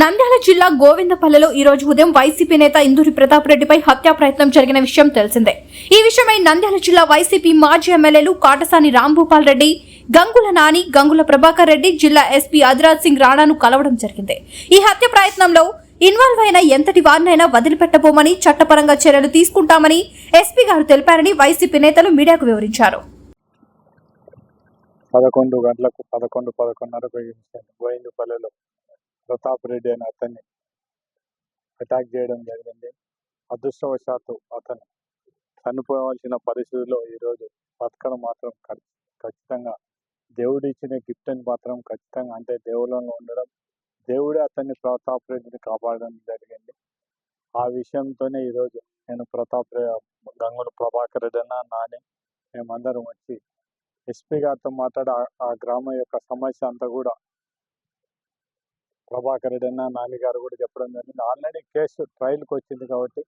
నంద్యాల జిల్లా గోవిందపల్లెలో ఈ రోజు ఉదయం వైసీపీ నేత ఇందూరి ప్రతాప్ రెడ్డిపై హత్యా ప్రయత్నం జరిగిన విషయం తెలిసిందే. ఈ విషయమై నంద్యాల జిల్లా వైసీపీ మాజీ ఎమ్మెల్యేలు కాటసాని రాంభూపాల్ రెడ్డి గంగుల నాని గంగుల ప్రభాకర్ రెడ్డి జిల్లా ఎస్పీ అదిరాజ్ సింగ్ రాణాను కలవడం జరిగింది. ఈ హత్య ప్రయత్నంలో ఇన్వాల్వ్ అయిన ఎంతటి వారినైనా వదిలిపెట్టబోమని చట్టపరంగా చర్యలు తీసుకుంటామని ఎస్పీ గారు తెలిపారని వైసీపీ నేతలు మీడియాకు వివరించారు. పదకొండు గంటలకు పదకొండు పదకొండున్నరకు పల్లెలో ప్రతాప్ రెడ్డి అనే అతన్ని అటాక్ చేయడం జరిగింది. అదృష్టవశాత్తు అతను చనిపోవాల్సిన పరిస్థితుల్లో ఈరోజు బతకడం మాత్రం ఖచ్చితంగా దేవుడు ఇచ్చిన గిఫ్ట్ అని మాత్రం ఖచ్చితంగా అంటే దేవుళ్ళలో ఉండడం దేవుడే అతన్ని ప్రతాప్ రెడ్డిని కాపాడడం జరిగింది. ఆ విషయంతోనే ఈరోజు నేను ప్రతాప్ గంగుడు ప్రభాకర్ రెడ్డి అన్న నాని మేమందరం వచ్చి ఎస్పీ గారితో మాట్లాడి ఆ గ్రామం యొక్క సమస్య అంతా కూడా ప్రభాకర్ రెడ్డి అన్న నాన్నగారు కూడా చెప్పడం జరిగింది. ఆల్రెడీ కేసు ట్రయల్కి వచ్చింది కాబట్టి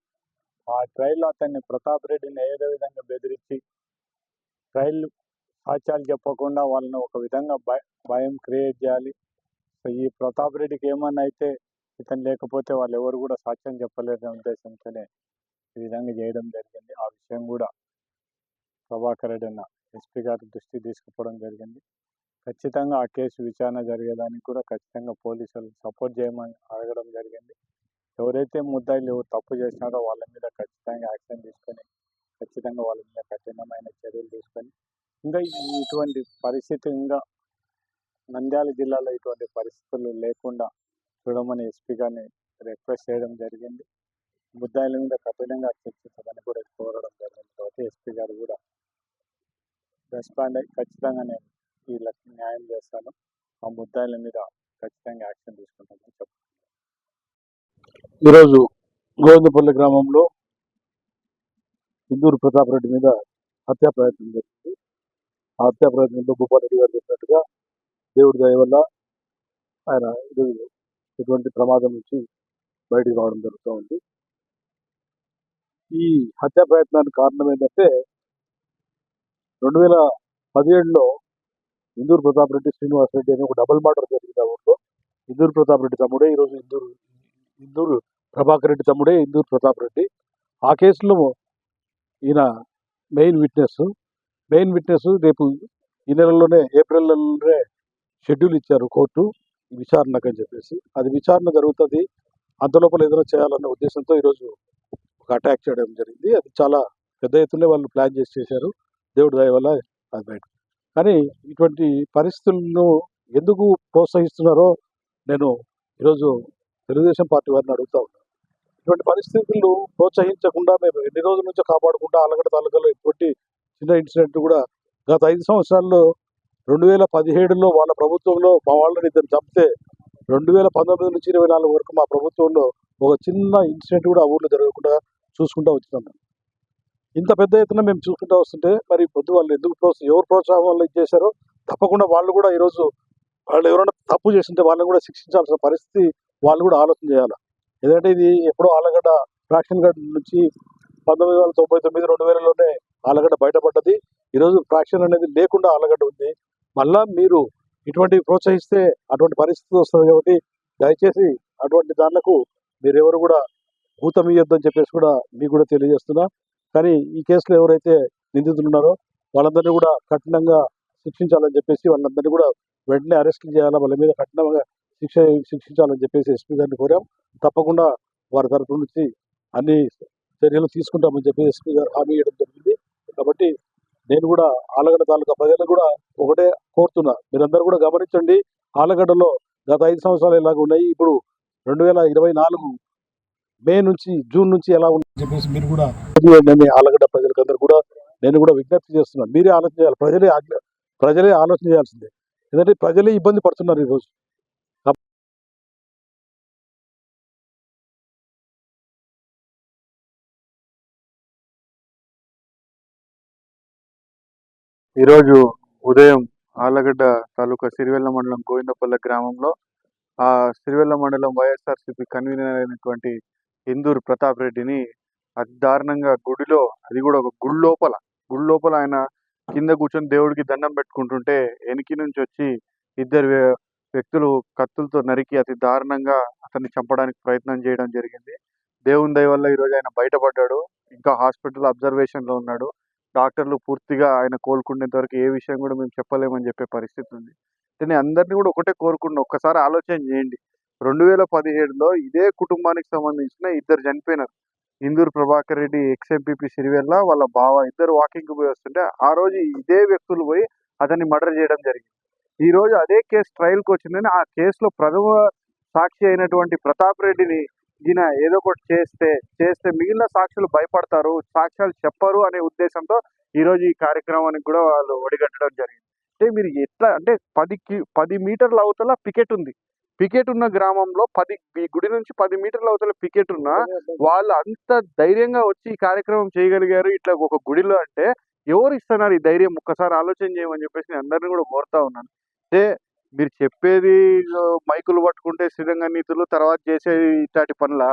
ఆ ట్రయల్లో అతన్ని ప్రతాప్ రెడ్డిని ఏదో విధంగా బెదిరించి ట్రయల్ సాక్ష్యాలు చెప్పకుండా వాళ్ళని ఒక విధంగా భయ భయం క్రియేట్ చేయాలి. సో ఈ ప్రతాప్ రెడ్డికి ఏమన్నా అయితే ఇతను లేకపోతే వాళ్ళు ఎవరు కూడా సాక్ష్యం చెప్పలేరనే ఉద్దేశంతోనే ఈ విధంగా చేయడం జరిగింది. ఆ విషయం కూడా ప్రభాకర్ రెడ్డి అన్న ఎస్పీ గారి దృష్టికి తీసుకుపోవడం జరిగింది. ఖచ్చితంగా ఆ కేసు విచారణ జరిగేదానికి కూడా ఖచ్చితంగా పోలీసులు సపోర్ట్ చేయమని అడగడం జరిగింది. ఎవరైతే ముద్దాయిలు ఎవరు తప్పు చేసినారో వాళ్ళ మీద ఖచ్చితంగా యాక్షన్ తీసుకొని ఖచ్చితంగా వాళ్ళ మీద కఠినమైన చర్యలు తీసుకొని ఇంకా ఇటువంటి పరిస్థితి ఇంకా నంద్యాల జిల్లాలో ఇటువంటి పరిస్థితులు లేకుండా చూడమని ఎస్పీ గారిని రిక్వెస్ట్ చేయడం జరిగింది. ముద్దాయిల మీద కఠినంగా చర్చించమని కూడా కోరడం జరిగింది. కాబట్టి ఎస్పీ గారు కూడా రెస్పాండ్ అయ్యి ఖచ్చితంగా నేను వీళ్ళకి న్యాయం చేస్తాను. ఆ ముద్దాయిల మీద ఖచ్చితంగా యాక్షన్ తీసుకుంటామని చెప్పాను ఈరోజు గోవిందపల్లి గ్రామంలో ఇందూరు ప్రతాప్ రెడ్డి మీద హత్యా ప్రయత్నం జరిగింది. ఆ హత్యా ప్రయత్నంలో భూపారెడ్డి గారు చెప్పినట్టుగా దేవుడి దయ వల్ల ఆయన ఈరోజు ఎటువంటి ప్రమాదం నుంచి బయటికి రావడం జరుగుతూ ఉంది. ఈ హత్యా ప్రయత్నానికి కారణం ఏంటంటే రెండు వేల పదిహేడులో ఇందూరు ప్రతాప్ రెడ్డి శ్రీనివాస్ రెడ్డి అని ఒక డబుల్ మర్డర్ జరిగింది ఆ ఊర్లో. ఇందూరు ప్రతాప్ రెడ్డి తమ్ముడే ఈరోజు ఇందూరు ఇందూరు ప్రభాకర్ రెడ్డి తమ్ముడే ఇందూరు ప్రతాప్ రెడ్డి. ఆ కేసులో ఈయన మెయిన్ విట్నెస్ మెయిన్ విట్నెస్ రేపు ఈ నెలలోనే ఏప్రిల్ నెలలోనే షెడ్యూల్ ఇచ్చారు కోర్టు విచారణకు అని చెప్పేసి. అది విచారణ జరుగుతుంది. అంతలోపల ఏదైనా చేయాలన్న ఉద్దేశంతో ఈరోజు ఒక అటాక్ చేయడం జరిగింది. అది చాలా పెద్ద ఎత్తున వాళ్ళు ప్లాన్ చేసి చేశారు. దేవుడి దయ వల్ల అది బయట కానీ ఇటువంటి పరిస్థితులను ఎందుకు ప్రోత్సహిస్తున్నారో నేను ఈరోజు తెలుగుదేశం పార్టీ వారిని అడుగుతా ఉన్నాను ఇటువంటి పరిస్థితులు ప్రోత్సహించకుండా మేము ఎన్ని రోజుల నుంచో కాపాడకుండా ఆలగడ్డ తాలూకాలో ఎటువంటి చిన్న ఇన్సిడెంట్ కూడా గత ఐదు సంవత్సరాల్లో రెండు వేల పదిహేడులో వాళ్ళ ప్రభుత్వంలో మా వాళ్ళని ఇద్దరు చంపితే రెండు వేల పంతొమ్మిది నుంచి ఇరవై నాలుగు వరకు మా ప్రభుత్వంలో ఒక చిన్న ఇన్సిడెంట్ కూడా ఆ ఊర్లో జరగకుండా చూసుకుంటూ వచ్చినాం ఇంత పెద్ద ఎత్తున మేము చూసుకుంటూ వస్తుంటే మరి పొద్దు వాళ్ళు ఎందుకు ప్రోత్సహం ఎవరు ప్రోత్సాహం వల్ల ఇచ్చేశారో చేశారో తప్పకుండా వాళ్ళు కూడా ఈరోజు వాళ్ళు ఎవరైనా తప్పు చేస్తుంటే వాళ్ళని కూడా శిక్షించాల్సిన పరిస్థితి వాళ్ళు కూడా ఆలోచన చేయాలి. ఎందుకంటే ఇది ఎప్పుడో ఆలగడ్డ ఫ్రాక్షన్ గడ్ నుంచి పంతొమ్మిది వందల తొంభై తొమ్మిది రెండు వేలలోనే ఆలగడ్డ బయటపడ్డది. ఈరోజు ఫ్రాక్షన్ అనేది లేకుండా ఆలగడ్డ ఉంది. మళ్ళా మీరు ఇటువంటి ప్రోత్సహిస్తే అటువంటి పరిస్థితి వస్తుంది కాబట్టి దయచేసి అటువంటి దానిలకు మీరెవరు కూడా భూతం చెప్పేసి కూడా మీకు కూడా తెలియజేస్తున్నా. కానీ ఈ కేసులో ఎవరైతే నిందితులు ఉన్నారో వాళ్ళందరినీ కూడా కఠినంగా శిక్షించాలని చెప్పేసి వాళ్ళందరినీ కూడా వెంటనే అరెస్టులు చేయాలా? వాళ్ళ మీద కఠినంగా శిక్ష శిక్షించాలని చెప్పేసి ఎస్పీ గారిని కోరాం. తప్పకుండా వారి తరపు నుంచి అన్ని చర్యలు తీసుకుంటామని చెప్పి ఎస్పీ గారు హామీ ఇవ్వడం జరిగింది. కాబట్టి నేను కూడా ఆలగడ్డ తాలూకా ప్రజలు కూడా ఒకటే కోరుతున్నా. మీరందరూ కూడా గమనించండి. ఆలగడ్డలో గత ఐదు సంవత్సరాలు ఇలాగ ఉన్నాయి. ఇప్పుడు రెండు వేల ఇరవై నాలుగు మే నుంచి జూన్ నుంచి ఎలా ఉందని చెప్పేసి మీరు కూడా నేను ఆలగడ్డ ప్రజలకందరూ కూడా నేను కూడా విజ్ఞప్తి చేస్తున్నాను. మీరే ఆలోచన చేయాలి. ప్రజలే ప్రజలే ఆలోచన చేయాల్సిందే. ఎందుకంటే ప్రజలే ఇబ్బంది పడుతున్నారు ఈరోజు ఈరోజు ఉదయం ఆలగడ్డ తాలూకా సిరివెల్ల మండలం గోవిందపల్లె గ్రామంలో ఆ సిరివెల్ల మండలం వైఎస్ఆర్సీపీ కన్వీనర్ అయినటువంటి ఇందూరు ప్రతాప్ రెడ్డిని అతి దారుణంగా గుడిలో అది కూడా ఒక గుడి లోపల గుడి లోపల ఆయన కింద కూర్చొని దేవుడికి దండం పెట్టుకుంటుంటే వెనక నుంచి వచ్చి ఇద్దరు వ్య- వ్యక్తులు కత్తులతో నరికి అతి దారుణంగా అతన్ని చంపడానికి ప్రయత్నం చేయడం జరిగింది. దేవుని దయ వల్ల ఈరోజు ఆయన బయటపడ్డాడు. ఇంకా హాస్పిటల్ అబ్జర్వేషన్లో ఉన్నాడు. డాక్టర్లు పూర్తిగా ఆయన కోలుకునేంత వరకు ఏ విషయం కూడా మేము చెప్పలేమని చెప్పే పరిస్థితి ఉంది. నేను అందరినీ కూడా ఒకటే కోరుకున్నా ఒక్కసారి ఆలోచన చేయండి. రెండు వేల పదిహేడులో ఇదే కుటుంబానికి సంబంధించిన ఇద్దరు చనిపోయినారు. ఇందూరు ప్రభాకర్ రెడ్డి ఎక్స్ ఎంపీపీ సిరివెల్ల వాళ్ళ బావ ఇద్దరు వాకింగ్ పోయి వస్తుంటే ఆ రోజు ఇదే వ్యక్తులు పోయి అతన్ని మర్డర్ చేయడం జరిగింది. ఈ రోజు అదే కేసు ట్రయల్కి వచ్చిందని ఆ కేసులో ప్రథమ సాక్షి అయినటువంటి ప్రతాప్ రెడ్డిని ఈయన ఏదో ఒకటి చేస్తే చేస్తే మిగిలిన సాక్షులు భయపడతారు సాక్ష్యాలు చెప్పరు అనే ఉద్దేశంతో ఈరోజు ఈ కార్యక్రమానికి కూడా వాళ్ళు ఒడిగట్టడం జరిగింది. అంటే మీరు ఎట్లా అంటే పది కి పది మీటర్ల అవతల పికెట్ ఉంది. పికెట్ ఉన్న గ్రామంలో పది ఈ గుడి నుంచి పది మీటర్ల అవతల పికెట్ ఉన్న వాళ్ళు అంత ధైర్యంగా వచ్చి ఈ కార్యక్రమం చేయగలిగారు. ఇట్లా ఒక గుడిలో అంటే ఎవరు ఇస్తున్నారు ఈ ధైర్యం? ఒక్కసారి ఆలోచన చేయమని చెప్పేసి నేను అందరిని కూడా కోరుతా ఉన్నాను. అంటే మీరు చెప్పేది మైకులు పట్టుకుంటే శ్రీరంగ నీతులు తర్వాత చేసే ఇట్లాంటి పనుల.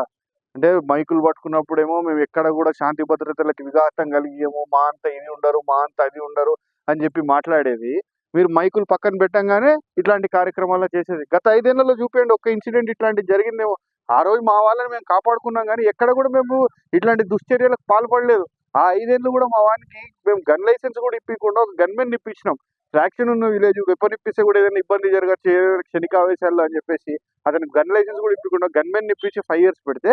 అంటే మైకులు పట్టుకున్నప్పుడేమో మేము ఎక్కడ కూడా శాంతి భద్రతలకు విఘాతం కలిగేమో మా అంత ఇది ఉండరు మా అంత అది ఉండరు అని చెప్పి మాట్లాడేది. మీరు మైకులు పక్కన పెట్టంగానే ఇట్లాంటి కార్యక్రమాలు చేసేది. గత ఐదేళ్ళలో చూపేయండి ఒక్క ఇన్సిడెంట్ ఇట్లాంటి జరిగిందేమో. ఆ రోజు మా వాళ్ళని మేము కాపాడుకున్నాం కానీ ఎక్కడ కూడా మేము ఇట్లాంటి దుశ్చర్యలకు పాల్పడలేదు. ఆ ఐదేళ్ళు కూడా మా వానికి మేము గన్ లైసెన్స్ కూడా ఇప్పించకుండా ఒక గన్మెన్ ఇప్పించినాం. ట్రాక్షన్ ఉన్న విలేజ్ వెపన్ ఇప్పిస్తే కూడా ఏదైనా ఇబ్బంది జరగచ్చు ఏదైనా క్షణికావేశాల్లో అని చెప్పేసి అతనికి గన్ లైసెన్స్ కూడా ఇప్పకుండా గన్మెన్ ఇప్పించి ఫైవ్ ఇయర్స్ పెడితే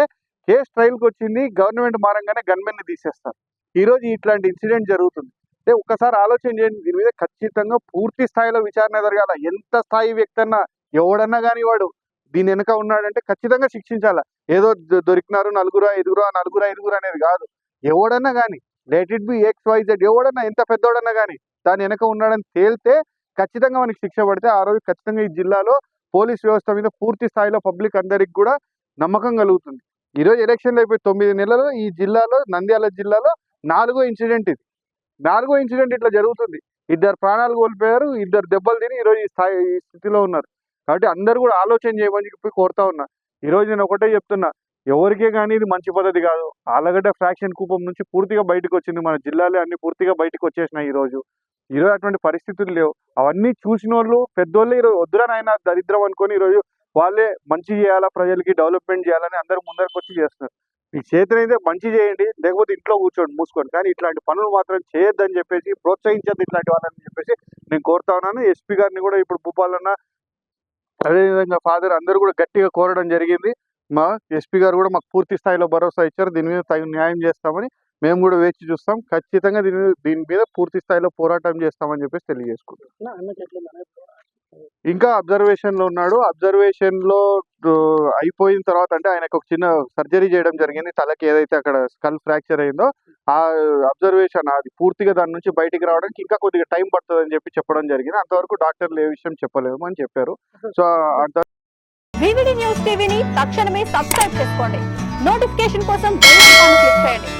కేసు ట్రయల్కి వచ్చింది గవర్నమెంట్ మారంగానే గన్మెన్ని తీసేస్తారు. ఈరోజు ఇట్లాంటి ఇన్సిడెంట్ జరుగుతుంది. అంటే ఒక్కసారి ఆలోచన చేయండి. దీని మీద ఖచ్చితంగా పూర్తి స్థాయిలో విచారణ జరగాల. ఎంత స్థాయి వ్యక్తి అన్నా ఎవడన్నా కానీ వాడు దీని వెనుక ఉన్నాడంటే ఖచ్చితంగా శిక్షించాల. ఏదో దొరికినారు నలుగురు ఐదుగురు నలుగురు ఐదుగురు అనేది కాదు. ఎవడన్నా కానీ let it be X Y Z ఎవడన్నా ఎంత పెద్దోడన్నా కానీ దాని వెనక ఉన్నాడని తేలితే ఖచ్చితంగా మనకి శిక్ష పడితే ఆ రోజు ఖచ్చితంగా ఈ జిల్లాలో పోలీస్ వ్యవస్థ మీద పూర్తి స్థాయిలో పబ్లిక్ అందరికి కూడా నమ్మకం కలుగుతుంది. ఈరోజు ఎలక్షన్లు అయిపోయి తొమ్మిది నెలలు ఈ జిల్లాలో నంద్యాల జిల్లాలో నాలుగో ఇన్సిడెంట్ ఇది. నాలుగో ఇన్సిడెంట్ ఇట్లా జరుగుతుంది. ఇద్దరు ప్రాణాలు కోల్పోయారు ఇద్దరు దెబ్బలు తిని ఈ రోజు ఈ స్థాయి ఈ స్థితిలో ఉన్నారు. కాబట్టి అందరూ కూడా ఆలోచన చేయమని చెప్పి కోరుతా ఉన్నా. ఈరోజు నేను ఒకటే చెప్తున్నా ఎవరికే కానీ ఇది మంచి పద్ధతి కాదు. ఆలగడ్డ ఫ్రాక్షన్ కూపం నుంచి పూర్తిగా బయటకు వచ్చింది మన జిల్లాలో అన్ని పూర్తిగా బయటకు వచ్చేసినాయి ఈ రోజు ఈ రోజు అటువంటి పరిస్థితులు లేవు. అవన్నీ చూసిన వాళ్ళు పెద్దోళ్ళే ఈరోజు వద్దురా దరిద్రం అనుకొని ఈరోజు వాళ్ళే మంచి చేయాలా ప్రజలకి డెవలప్మెంట్ చేయాలని అందరూ ముందరకు వచ్చి చేస్తున్నారు. మీ చేతినైతే మంచి చేయండి లేకపోతే ఇంట్లో కూర్చోండి మూసుకొని కానీ ఇట్లాంటి పనులు మాత్రం చేయొద్దని చెప్పేసి ప్రోత్సహించద్దు ఇట్లాంటి వాళ్ళని చెప్పేసి నేను కోరుతా ఉన్నాను ఎస్పీ గారిని కూడా ఇప్పుడు భూపాలన్న అదేవిధంగా ఫాదర్ అందరూ కూడా గట్టిగా కోరడం జరిగింది మా ఎస్పీ గారు కూడా మాకు పూర్తి స్థాయిలో భరోసా ఇచ్చారు దీని మీద తగిన న్యాయం చేస్తామని మేము కూడా వేచి చూస్తాం ఖచ్చితంగా దీని దీని మీద పూర్తి స్థాయిలో పోరాటం చేస్తామని చెప్పేసి తెలియజేసుకుంటాం ఇంకా అబ్జర్వేషన్లో ఉన్నాడు. అబ్జర్వేషన్లో అయిపోయిన తర్వాత అంటే ఆయనకు ఒక చిన్న సర్జరీ చేయడం జరిగింది. తలకి ఏదైతే అక్కడ స్కల్ ఫ్రాక్చర్ అయిందో ఆ అబ్జర్వేషన్ అది పూర్తిగా దాని నుంచి బయటికి రావడానికి ఇంకా కొద్దిగా టైం పడుతుంది అని చెప్పి చెప్పడం జరిగింది. అంతవరకు డాక్టర్లు ఏ విషయం చెప్పలేము అని చెప్పారు. సో అంత న్యూస్ టీవీని తక్షణమే సబ్స్క్రైబ్ చేసుకోండి. నోటిఫికేషన్ కోసం క్లిక్ చేయండి.